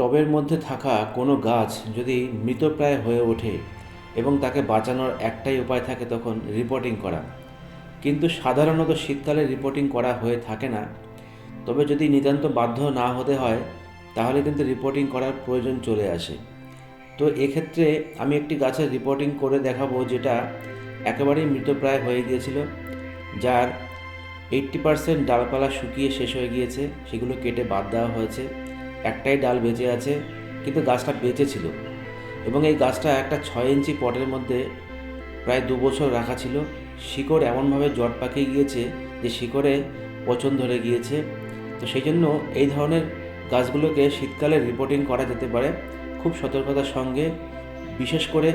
টবের মধ্যে থাকা কোনো গাছ যদি মৃতপ্রায় হয়ে ওঠে এবং তাকে বাঁচানোর একটাই উপায় থাকে তখন রিপোর্টিং করা। কিন্তু সাধারণত শীতকালে রিপোর্টিং করা হয়ে থাকে না। তবে যদি নিতান্ত বাধ্য না হতে হয়, তাহলে কিন্তু রিপোর্টিং করার প্রয়োজন চলে আসে। তো এক্ষেত্রে আমি একটি গাছের রিপোর্টিং করে দেখাবো যেটা একেবারেই মৃতপ্রায় হয়ে গিয়েছিল, যার এইট্টি পার্সেন্ট ডালপালা শুকিয়ে শেষ হয়ে গিয়েছে, সেগুলো কেটে বাদ দেওয়া হয়েছে। একটাই ডাল বেঁচে আছে, কিন্তু গাছটা বেঁচে ছিল। এবং এই গাছটা একটা ছয় ইঞ্চি পটের মধ্যে প্রায় দু বছর রাখা ছিল। শিকড় এমনভাবে জট পাকিয়ে গিয়েছে যে শিকড়ে পচন ধরে গিয়েছে। তো সেই জন্য এই ধরনের গাছগুলোকে শীতকালে রিপোর্টিং করা যেতে পারে খুব সতর্কতার সঙ্গে, বিশেষ করে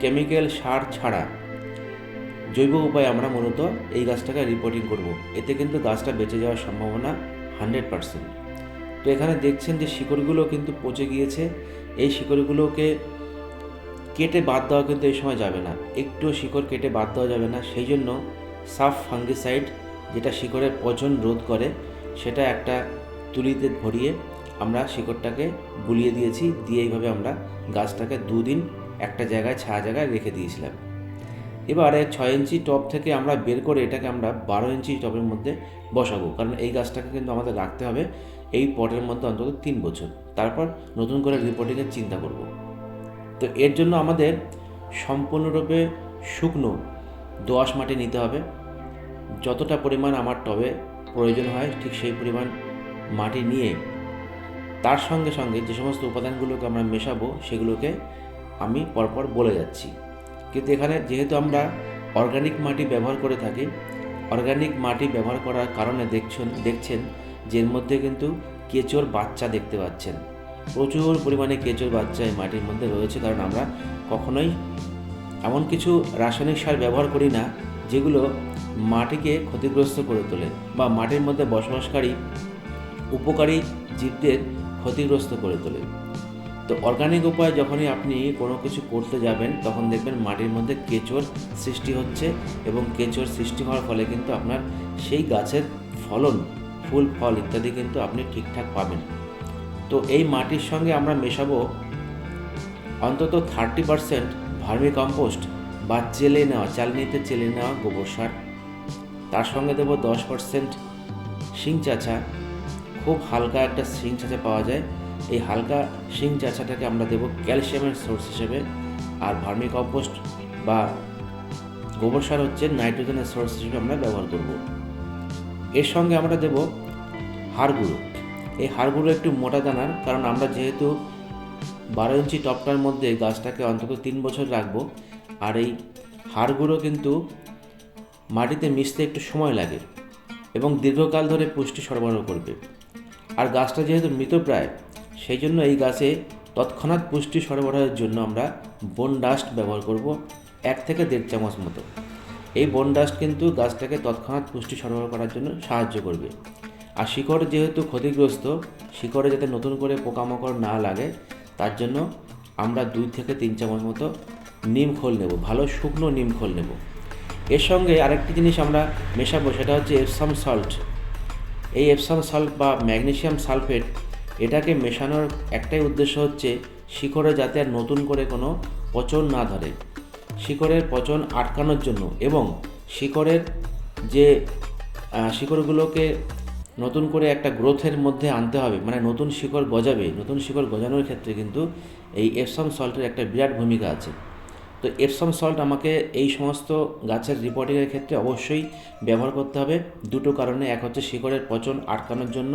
কেমিক্যাল সার ছাড়া। জৈব উপায়ে আমরা মূলত এই গাছটাকে রিপোর্টিং করব। এতে কিন্তু গাছটা বেঁচে যাওয়ার সম্ভাবনা হান্ড্রেড পারসেন্ট তো এখানে দেখছেন যে শিকড়গুলো কিন্তু পচে গিয়েছে। এই শিকড়গুলোকে কেটে বাদ দেওয়া কিন্তু এই সময় যাবে না। একটু শিকড় কেটে বাদ দেওয়া যাবে না। সেই জন্য সাফ ফাঙ্গিসাইড, যেটা শিকড়ের পচন রোধ করে, সেটা একটা তুলিতে ভরিয়ে আমরা শিকড়টাকে বুলিয়ে দিয়েছি। দিয়ে এইভাবে আমরা গাছটাকে দুদিন একটা জায়গায়, ছায়া জায়গায় রেখে দিয়েছিলাম। এবারে ছয় ইঞ্চি টপ থেকে আমরা বের করে এটাকে আমরা বারো ইঞ্চি টবের মধ্যে বসাবো। কারণ এই গাছটাকে কিন্তু আমাদের রাখতে হবে। এই পটের মধ্যে অন্তত তিন বছর। তারপর নতুন করে রিপোর্টিংয়ের চিন্তা করব। তো এর জন্য আমাদের সম্পূর্ণরূপে শুকনো দোআঁশ মাটি নিতে হবে। যতটা পরিমাণ আমার টবে প্রয়োজন হয়, ঠিক সেই পরিমাণ মাটি নিয়ে তার সঙ্গে সঙ্গে যে সমস্ত উপাদানগুলোকে আমরা মেশাবো, সেগুলোকে আমি পরপর বলে যাচ্ছি। কিন্তু এখানে যেহেতু আমরা অর্গানিক মাটি ব্যবহার করে থাকি অর্গানিক মাটি ব্যবহার করার কারণে দেখছেন দেখছেন যে এর মধ্যে কিন্তু কেঁচোর বাচ্চা দেখতে পাচ্ছেন। প্রচুর পরিমাণে কেঁচোর বাচ্চা এই মাটির মধ্যে রয়েছে, কারণ আমরা কখনোই এমন কিছু রাসায়নিক সার ব্যবহার করি না, যেগুলো মাটিকে ক্ষতিগ্রস্ত করে তোলে বা মাটির মধ্যে বসবাসকারী উপকারী জীবদের ক্ষতিগ্রস্ত করে তোলে। তো অর্গানিক উপায়ে যখনই আপনি কোনো কিছু করতে যাবেন, তখন দেখবেন মাটির মধ্যে কেঁচোর সৃষ্টি হচ্ছে এবং কেঁচোর সৃষ্টি হওয়ার ফলে কিন্তু আপনার সেই গাছের ফলন ফুল, ফল ইত্যাদি কিন্তু আপনি ঠিকঠাক পাবেন। তো এই মাটির সঙ্গে আমরা মেশাবো অন্তত থার্টি পারসেন্ট ভার্মি কম্পোস্ট বা চেলে নেওয়া, চালনিতে চেলে নেওয়া গোবর সার। তার সঙ্গে দেবো দশ পারসেন্ট শিং চাচা। খুব হালকা একটা শিং চাচা পাওয়া যায়। এই হালকা শিং চাচাটাকে আমরা দেবো ক্যালসিয়ামের সোর্স হিসেবে। আর ভার্মি কম্পোস্ট বা গোবর সার হচ্ছে নাইট্রোজেনের সোর্স হিসেবে আমরা ব্যবহার করব। এর সঙ্গে আমরা দেব হাড় গুঁড়ো এই হাড় গুঁড়ো একটু মোটা দানার, কারণ আমরা যেহেতু বারো ইঞ্চি টপটার মধ্যে গাছটাকে অন্তত তিন বছর রাখব, আর এই হাড় গুঁড়ো কিন্তু মাটিতে মিশতে একটু সময় লাগে এবং দীর্ঘকাল ধরে পুষ্টি সরবরাহ করবে। আর গাছটা যেহেতু মৃতপ্রায় সেই জন্য এই গাছে তৎক্ষণাৎ পুষ্টি সরবরাহের জন্য আমরা বন ডাস্ট ব্যবহার করব এক থেকে দেড় চামচ মতো। এই বন ডাস্ট কিন্তু গাছটাকে তৎক্ষণাৎ পুষ্টি সরবরাহ করার জন্য সাহায্য করবে। আর শিকড় যেহেতু ক্ষতিগ্রস্ত, শিকড়ে যাতে নতুন করে পোকামাকড় না লাগে, তার জন্য আমরা দুই থেকে তিন চামচ মতো নিম খোল নেব, ভালো শুকনো নিম খোল নেব। এর সঙ্গে আরেকটি জিনিস আমরা মেশাবো, সেটা হচ্ছে এপসাম সল্ট এই এপসাম সল্ট বা ম্যাগনেসিয়াম সালফেট এটাকে মেশানোর একটাই উদ্দেশ্য হচ্ছে শিকড়ে যাতে আর নতুন করে কোনো পচন না ধরে। শিকড়ের পচন আটকানোর জন্য এবং শিকড়ের যে শিকড়গুলোকে নতুন করে একটা গ্রোথের মধ্যে আনতে হবে। মানে নতুন শিকড় গজাবে। নতুন শিকড় গজানোর ক্ষেত্রে কিন্তু এই এপসাম সল্টের একটা বিরাট ভূমিকা আছে। তো এপসাম সল্ট আমাকে এই সমস্ত গাছের রিপোর্টিংয়ের ক্ষেত্রে অবশ্যই ব্যবহার করতে হবে। দুটো কারণে। এক হচ্ছে শিকড়ের পচন আটকানোর জন্য।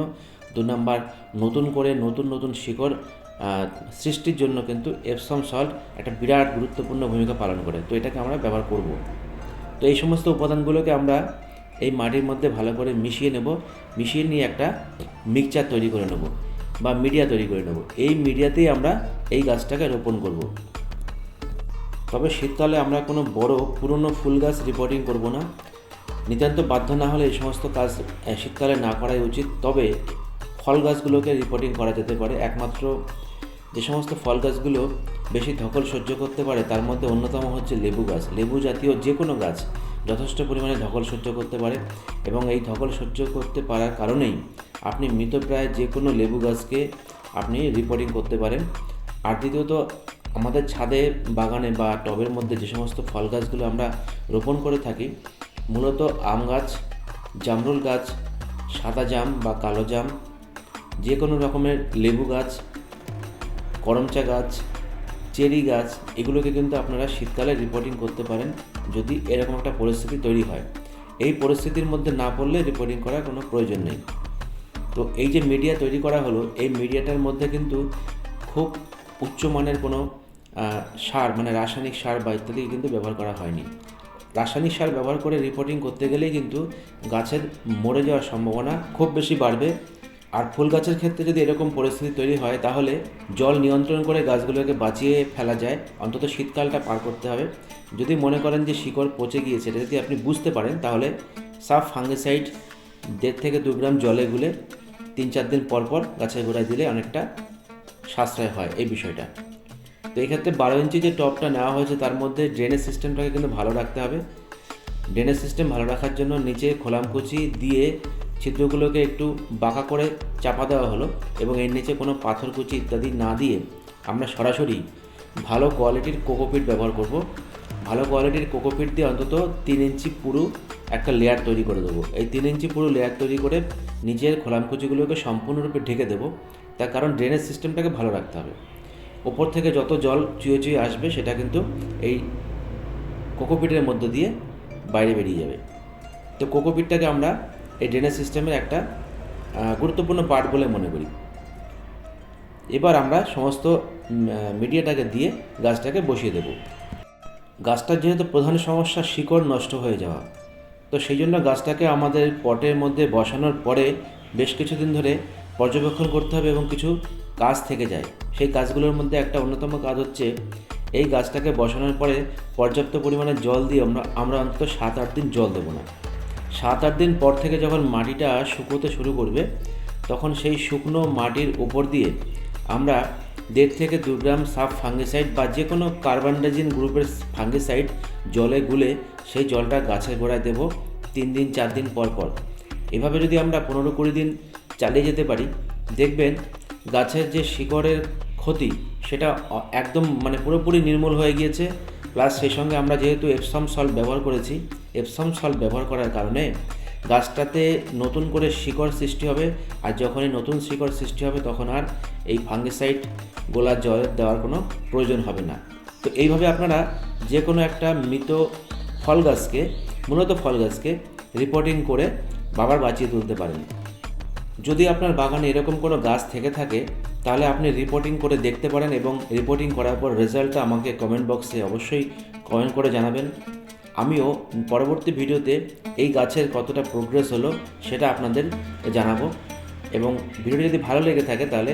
দু নম্বর, নতুন করে নতুন নতুন শিকড় সৃষ্টির জন্য কিন্তু এপসাম সল্ট একটা বিরাট গুরুত্বপূর্ণ ভূমিকা পালন করে। তো এটাকে আমরা ব্যবহার করব। তো এই সমস্ত উপাদানগুলোকে আমরা এই মাটির মধ্যে ভালো করে মিশিয়ে নেব। মিশিয়ে নিয়ে একটা মিক্সচার তৈরি করে নেব বা মিডিয়া তৈরি করে নেব। এই মিডিয়াতেই আমরা এই গাছটাকে রোপণ করব। তবে শীতকালে আমরা কোনো বড় পুরনো ফুল গাছ রিপোর্টিং করব না। নিতান্ত বাধ্য না হলে এই সমস্ত কাজ শীতকালে না করাই উচিত। তবে ফল গাছগুলোকে রিপোর্টিং করা যেতে পারে। একমাত্র যে সমস্ত ফল গাছগুলো বেশি ধকল সহ্য করতে পারে, তার মধ্যে অন্যতম হচ্ছে লেবু গাছ। লেবু জাতীয় যে কোনো গাছ যথেষ্ট পরিমাণে ধকল সহ্য করতে পারে এবং এই ধকল সহ্য করতে পারার কারণেই আপনি মৃতপ্রায় যে কোনো লেবু গাছকে আপনি রিপোর্টিং করতে পারেন। আর দ্বিতীয়ত, আমাদের ছাদে, বাগানে বা টবের মধ্যে যে সমস্ত ফল গাছগুলো আমরা রোপণ করে থাকি, মূলত আম গাছ, জামরুল গাছ, সাদা জাম বা কালো জাম, যে কোনো রকমের লেবু গাছ, করমচা গাছ, চেরি গাছ, এগুলোকে কিন্তু আপনারা শীতকালে রিপোর্টিং করতে পারেন। যদি এরকম একটা পরিস্থিতি তৈরি হয়। এই পরিস্থিতির মধ্যে না পড়লে রিপোর্টিং করার কোনো প্রয়োজন নেই। তো এই যে মিডিয়া তৈরি করা হলো, এই মিডিয়াটার মধ্যে কিন্তু খুব উচ্চমানের কোনো সার মানে রাসায়নিক সার বা ইত্যাদি কিন্তু ব্যবহার করা হয়নি। রাসায়নিক সার ব্যবহার করে রিপোর্টিং করতে গেলেই কিন্তু গাছের মরে যাওয়ার সম্ভাবনা খুব বেশি বাড়বে। আর ফুল গাছের ক্ষেত্রে যদি এরকম পরিস্থিতি তৈরি হয়, তাহলে জল নিয়ন্ত্রণ করে গাছগুলোকে বাঁচিয়ে ফেলা যায়। অন্তত শীতকালটা পার করতে হবে। যদি মনে করেন যে শিকড় পচে গিয়েছে এটা যদি আপনি বুঝতে পারেন, তাহলে সাফ ফাঙ্গিসাইড দেড় থেকে দু গ্রাম জলে গুলে তিন চার দিন পর পর গাছের গোড়ায় দিলে অনেকটা সাশ্রয় হয় এই বিষয়টা। তো এক্ষেত্রে বারো ইঞ্চি যে টপটা নেওয়া হয়েছে, তার মধ্যে ড্রেনেজ সিস্টেমটাকে কিন্তু ভালো রাখতে হবে। ড্রেনেজ সিস্টেম ভালো রাখার জন্য নিচে খোলামকুচি দিয়ে ছিদ্রগুলোকে একটু বাঁকা করে চাপা দেওয়া হলো এবং এর নিচে কোনো পাথরকুচি ইত্যাদি না দিয়ে আমরা সরাসরি ভালো কোয়ালিটির কোকোপিট ব্যবহার করব। ভালো কোয়ালিটির কোকোপিট দিয়ে অন্তত তিন ইঞ্চি পুরু একটা লেয়ার তৈরি করে দেবো। এই তিন ইঞ্চি পুরো লেয়ার তৈরি করে নিচের খোলামকুচিগুলোকে সম্পূর্ণরূপে ঢেকে দেবো। তার কারণ ড্রেনেজ সিস্টেমটাকে ভালো রাখতে হবে। ওপর থেকে যত জল চুয়ে চুয়ে আসবে, সেটা কিন্তু এই কোকোপিটের মধ্য দিয়ে বাইরে বেরিয়ে যাবে। তো কোকোপিটটাকে আমরা এই ড্রেনেজ সিস্টেমের একটা গুরুত্বপূর্ণ পার্ট বলে মনে করি। এবার আমরা সমস্ত মিডিয়াটাকে দিয়ে গাছটাকে বসিয়ে দেব। গাছটার যেহেতু প্রধান সমস্যা, শিকড় নষ্ট হয়ে যাওয়া। তো সেই জন্য গাছটাকে আমাদের পটের মধ্যে বসানোর পরে বেশ কিছুদিন ধরে পর্যবেক্ষণ করতে হবে এবং কিছু কাজ থেকে যায়। সেই কাজগুলোর মধ্যে একটা অন্যতম কাজ হচ্ছে, এই গাছটাকে বসানোর পরে পর্যাপ্ত পরিমাণে জল দিয়ে আমরা আমরা অন্তত সাত আট দিন জল দেবো না। সাত আট দিন পর থেকে যখন মাটিটা শুকোতে শুরু করবে, তখন সেই শুকনো মাটির উপর দিয়ে আমরা দেড় থেকে দু গ্রাম সাফ ফাঙ্গিসাইড বা যে কোনো কার্বানডাজিন গ্রুপের ফাঙ্গিসাইড জলে গুলে সেই জলটা গাছের গোড়ায় দেব তিন দিন, চার দিন পর পর। এভাবে যদি আমরা পনেরো কুড়ি দিন চালিয়ে যেতে পারি, দেখবেন গাছের যে শিকড়ের ক্ষতি সেটা একদম মানে পুরোপুরি নির্মূল হয়ে গিয়েছে। প্লাস সেই সঙ্গে আমরা যেহেতু এপসম সল্ট ব্যবহার করেছি, এপসম সল্ট ব্যবহার করার কারণে গাছটাতে নতুন করে শিকড় সৃষ্টি হবে। আর যখনই নতুন শিকড় সৃষ্টি হবে, তখন আর এই ফাঙ্গিসাইড গোলা জল দেওয়ার কোনো প্রয়োজন হবে না। তো এইভাবে আপনারা যে কোনো একটা মৃত ফল গাছকে, মূলত ফল গাছকে রিপোর্টিং করে বাবার বাঁচিয়ে তুলতে পারেন। যদি আপনার বাগানে এরকম কোনো গাছ থেকে থাকে, তাহলে আপনি রিপোর্টিং করে দেখতে পারেন এবং রিপোর্টিং করার পর রেজাল্টটা আমাকে কমেন্ট বক্সে অবশ্যই কমেন্ট করে জানাবেন। আমিও পরবর্তী ভিডিওতে এই গাছের কতটা প্রোগ্রেস হলো সেটা আপনাদের জানাব এবং ভিডিওটি যদি ভালো লেগে থাকে তাহলে